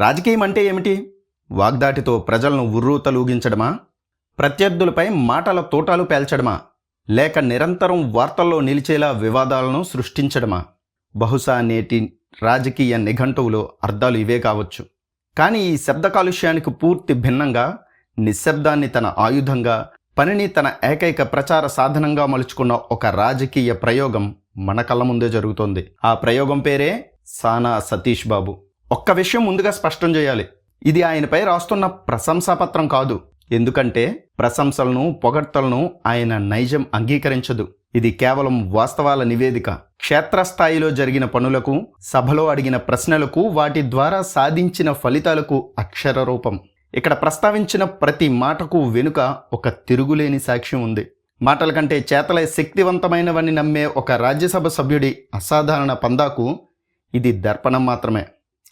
రాజకీయం అంటే ఏమిటి? వాగ్దాటితో ప్రజలను ఉర్రూతలూగించడమా? ప్రత్యర్థులపై మాటల తోటాలు పేల్చడమా? లేక నిరంతరం వార్తల్లో నిలిచేలా వివాదాలను సృష్టించడమా? బహుశా నేటి రాజకీయ నిఘంటువులో అర్థాలు ఇవే కావచ్చు. కానీ ఈ శబ్ద కాలుష్యానికి పూర్తి భిన్నంగా నిశ్శబ్దాన్ని తన ఆయుధంగా పనిని తన ఏకైక ప్రచార సాధనంగా మలుచుకున్న ఒక రాజకీయ ప్రయోగం మన కళ్ళ ముందే జరుగుతోంది. ఆ ప్రయోగం పేరే సానా సతీష్ బాబు. ఒక్క విషయం ముందుగా స్పష్టం చేయాలి. ఇది ఆయనపై రాస్తున్న ప్రశంసాపత్రం కాదు. ఎందుకంటే ప్రశంసలను పొగడ్తలను ఆయన నైజం అంగీకరించదు. ఇది కేవలం వాస్తవాల నివేదిక. క్షేత్రస్థాయిలో జరిగిన పనులకు సభలో అడిగిన ప్రశ్నలకు వాటి ద్వారా సాధించిన ఫలితాలకు అక్షర రూపం ఇక్కడ ప్రస్తావించిన ప్రతి మాటకు వెనుక ఒక తిరుగులేని సాక్ష్యం ఉంది. మాటల కంటే చేతలే శక్తివంతమైనవని నమ్మే ఒక రాజ్యసభ సభ్యుడి అసాధారణ పందాకు ఇది దర్పణం మాత్రమే.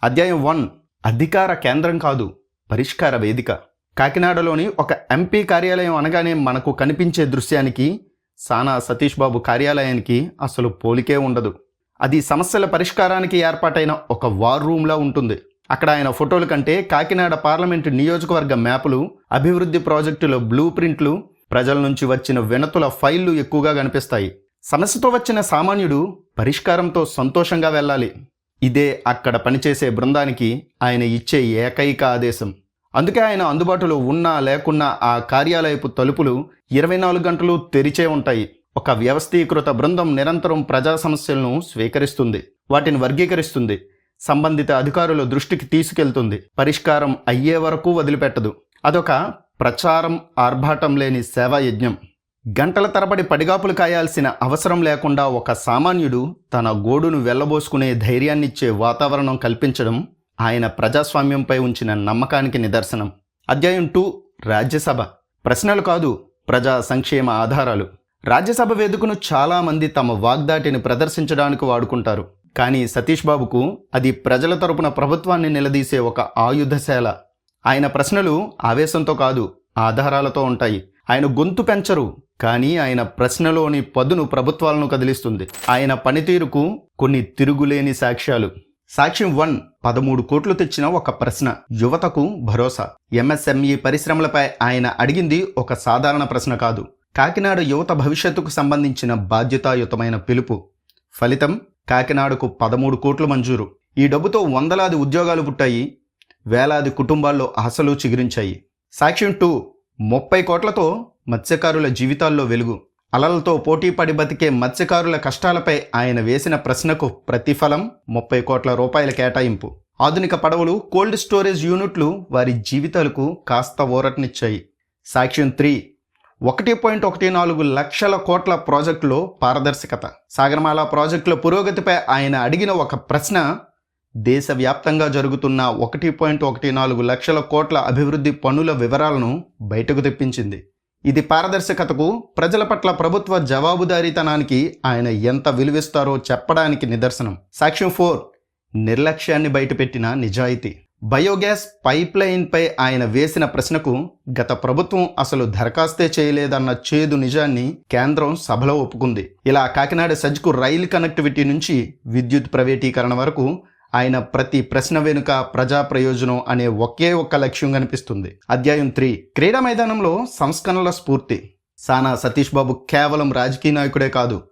అధ్యాయం వన్. అధికార కేంద్రం కాదు పరిష్కార వేదిక. కాకినాడలోని ఒక ఎంపీ కార్యాలయం అనగానే మనకు కనిపించే దృశ్యానికి సానా సతీష్ బాబు కార్యాలయానికి అసలు పోలికే ఉండదు. అది సమస్యల పరిష్కారానికి ఏర్పాటైన ఒక వార్ రూమ్లా ఉంటుంది. అక్కడ ఆయన ఫోటోల కంటే కాకినాడ పార్లమెంటు నియోజకవర్గ మ్యాపులు అభివృద్ధి ప్రాజెక్టుల బ్లూ ప్రింట్లు ప్రజల నుంచి వచ్చిన వినతుల ఫైళ్ళు ఎక్కువగా కనిపిస్తాయి. సమస్యతో వచ్చిన సామాన్యుడు పరిష్కారంతో సంతోషంగా వెళ్ళాలి. ఇదే అక్కడ పనిచేసే బృందానికి ఆయన ఇచ్చే ఏకైక ఆదేశం. అందుకే ఆయన అందుబాటులో ఉన్నా లేకున్నా ఆ కార్యాలయపు తలుపులు ఇరవై నాలుగు గంటలు తెరిచే ఉంటాయి. ఒక వ్యవస్థీకృత బృందం నిరంతరం ప్రజా సమస్యలను స్వీకరిస్తుంది వాటిని వర్గీకరిస్తుంది సంబంధిత అధికారుల దృష్టికి తీసుకెళ్తుంది పరిష్కారం అయ్యే వరకు వదిలిపెట్టదు. అదొక ప్రచారం ఆర్భాటం లేని సేవా యజ్ఞం గంటల తరబడి పడిగాపులు కాయాల్సిన అవసరం లేకుండా ఒక సామాన్యుడు తన గోడును వెళ్ళబోసుకునే ధైర్యాన్నిచ్చే వాతావరణం కల్పించడం ఆయన ప్రజాస్వామ్యంపై ఉంచిన నమ్మకానికి నిదర్శనం. అధ్యాయం టూ రాజ్యసభ. ప్రశ్నలు కాదు ప్రజా సంక్షేమ ఆధారాలు. రాజ్యసభ వేదికను చాలామంది తమ వాగ్దాటిని ప్రదర్శించడానికి వాడుకుంటారు. కానీ సతీష్ బాబుకు అది ప్రజల తరపున ప్రభుత్వాన్ని నిలదీసే ఒక ఆయుధశాల. ఆయన ప్రశ్నలు ఆవేశంతో కాదు ఆధారాలతో ఉంటాయి. ఆయన గొంతు పెంచరు. కానీ ఆయన ప్రశ్నలోని పదును ప్రభుత్వాలను కదిలిస్తుంది. ఆయన పనితీరుకు కొన్ని తిరుగులేని సాక్ష్యాలు. సాక్ష్యం వన్ పదమూడు కోట్లు తెచ్చిన ఒక ప్రశ్న. యువతకు భరోసా. ఎంఎస్ఎంఈ పరిశ్రమలపై ఆయన అడిగింది ఒక సాధారణ ప్రశ్న కాదు. కాకినాడ యువత భవిష్యత్తుకు సంబంధించిన బాధ్యతాయుతమైన పిలుపు. ఫలితం కాకినాడకు పదమూడు కోట్లు మంజూరు. ఈ డబ్బుతో వందలాది ఉద్యోగాలు పుట్టాయి. వేలాది కుటుంబాల్లో ఆశలు చిగురించాయి. సాక్ష్యం టూ ముప్పై కోట్లతో మత్స్యకారుల జీవితాల్లో వెలుగు. అలలతో పోటీ పడి బతికే మత్స్యకారుల కష్టాలపై ఆయన వేసిన ప్రశ్నకు ప్రతిఫలం ముప్పై కోట్ల రూపాయల కేటాయింపు. ఆధునిక పడవలు కోల్డ్ స్టోరేజ్ యూనిట్లు వారి జీవితాలకు కాస్త ఊరటనిచ్చాయి. సాక్ష్యం త్రీ. ఒకటి పాయింట్ ఒకటి నాలుగు లక్షల కోట్ల ప్రాజెక్టులో పారదర్శకత. సాగరమాల ప్రాజెక్టుల పురోగతిపై ఆయన అడిగిన ఒక ప్రశ్న దేశవ్యాప్తంగా జరుగుతున్న ఒకటి పాయింట్ ఒకటి నాలుగు లక్షల కోట్ల అభివృద్ధి పనుల వివరాలను బయటకు తెప్పించింది. ఇది పారదర్శకతకు ప్రజల పట్ల ప్రభుత్వ జవాబుదారీతనానికి ఆయన ఎంత విలువిస్తారో చెప్పడానికి నిదర్శనం. సాక్ష్యం ఫోర్ నిర్లక్ష్యాన్ని బయటపెట్టిన నిజాయితీ. బయోగ్యాస్ పైప్లైన్పై ఆయన వేసిన ప్రశ్నకు గత ప్రభుత్వం అసలు దరఖాస్తే చేయలేదన్న చేదు నిజాన్ని కేంద్రం సభలో ఒప్పుకుంది. ఇలా కాకినాడ సజ్కు రైలు కనెక్టివిటీ నుంచి విద్యుత్ ప్రైవేటీకరణ వరకు ఆయన ప్రతి ప్రశ్న వెనుక ప్రజా ప్రయోజనం అనే ఒకే ఒక్క లక్ష్యం కనిపిస్తుంది. అధ్యాయం త్రీ. క్రీడా మైదానంలో సంస్కరణల స్ఫూర్తి. సానా సతీష్ బాబు కేవలం రాజకీయ నాయకుడే కాదు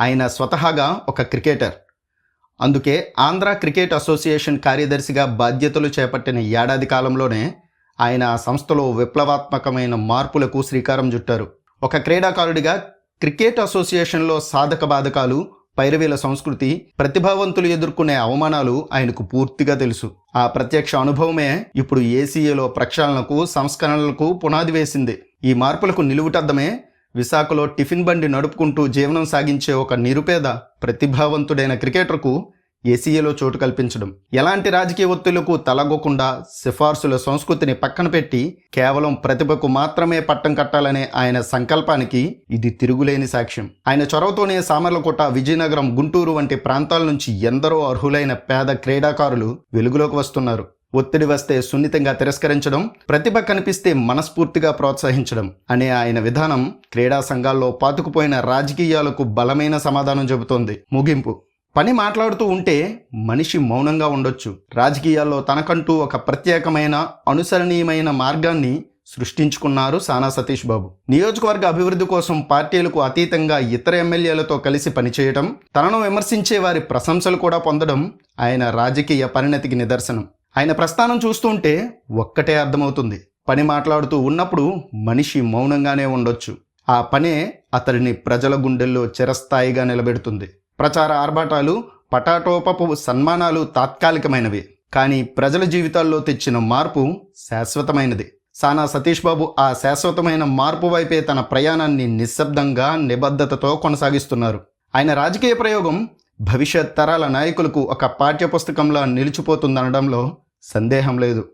ఆయన స్వతహాగా ఒక క్రికెటర్. అందుకే ఆంధ్ర క్రికెట్ అసోసియేషన్ కార్యదర్శిగా బాధ్యతలు చేపట్టిన ఏడాది కాలంలోనే ఆయన ఆ సంస్థలో విప్లవాత్మకమైన మార్పులకు శ్రీకారం చుట్టారు. ఒక క్రీడాకారుడిగా క్రికెట్ అసోసియేషన్లో సాధక బాధకాలు పైరవీల సంస్కృతి ప్రతిభావంతులు ఎదుర్కొనే అవమానాలు ఆయనకు పూర్తిగా తెలుసు. ఆ ప్రత్యక్ష అనుభవమే ఇప్పుడు ఏసీఏలో ప్రక్షాళనకు సంస్కరణలకు పునాది వేసింది. ఈ మార్పులకు నిలువుటద్దమే విశాఖలో టిఫిన్ బండి నడుపుకుంటూ జీవనం సాగించే ఒక నిరుపేద ప్రతిభావంతుడైన క్రికెటర్కు ఏసీఏలో చోటు కల్పించడం. ఎలాంటి రాజకీయ ఒత్తిళ్ళకు తలగకుండా సిఫార్సుల సంస్కృతిని పక్కన పెట్టి కేవలం ప్రతిభకు మాత్రమే పట్టం కట్టాలనే ఆయన సంకల్పానికి ఇది తిరుగులేని సాక్ష్యం. ఆయన చొరవతోనే సామర్లకోట విజయనగరం గుంటూరు వంటి ప్రాంతాల నుంచి ఎందరో అర్హులైన పేద క్రీడాకారులు వెలుగులోకి వస్తున్నారు. ఒత్తిడి వస్తే సున్నితంగా తిరస్కరించడం ప్రతిభ కనిపిస్తే మనస్ఫూర్తిగా ప్రోత్సహించడం అనే ఆయన విధానం క్రీడా సంఘాల్లో పాతుకుపోయిన రాజకీయాలకు బలమైన సమాధానం చెబుతోంది. ముగింపు. పని మాట్లాడుతూ ఉంటే మనిషి మౌనంగా ఉండొచ్చు. రాజకీయాల్లో తనకంటూ ఒక ప్రత్యేకమైన అనుసరణీయమైన మార్గాన్ని సృష్టించుకున్నారు సానా సతీష్ బాబు. నియోజకవర్గ అభివృద్ధి కోసం పార్టీలకు అతీతంగా ఇతర ఎమ్మెల్యేలతో కలిసి పనిచేయడం తనను విమర్శించే వారి ప్రశంసలు కూడా పొందడం ఆయన రాజకీయ పరిణతికి నిదర్శనం. ఆయన ప్రస్థానం చూస్తుంటే ఒక్కటే అర్థమవుతుంది. పని మాట్లాడుతూ ఉన్నప్పుడు మనిషి మౌనంగానే ఉండొచ్చు. ఆ పనే అతడిని ప్రజల గుండెల్లో చిరస్థాయిగా నిలబెడుతుంది. ప్రచార ఆర్భాటాలు పటాటోపపు సన్మానాలు తాత్కాలికమైనవి. కానీ ప్రజల జీవితాల్లో తెచ్చిన మార్పు శాశ్వతమైనది. సానా సతీష్ బాబు ఆ శాశ్వతమైన మార్పు వైపే తన ప్రయాణాన్ని నిశ్శబ్దంగా నిబద్ధతతో కొనసాగిస్తున్నారు. ఆయన రాజకీయ ప్రయోగం భవిష్యత్ తరాల నాయకులకు ఒక పాఠ్యపుస్తకంలా నిలిచిపోతుందనడంలో సందేహం లేదు.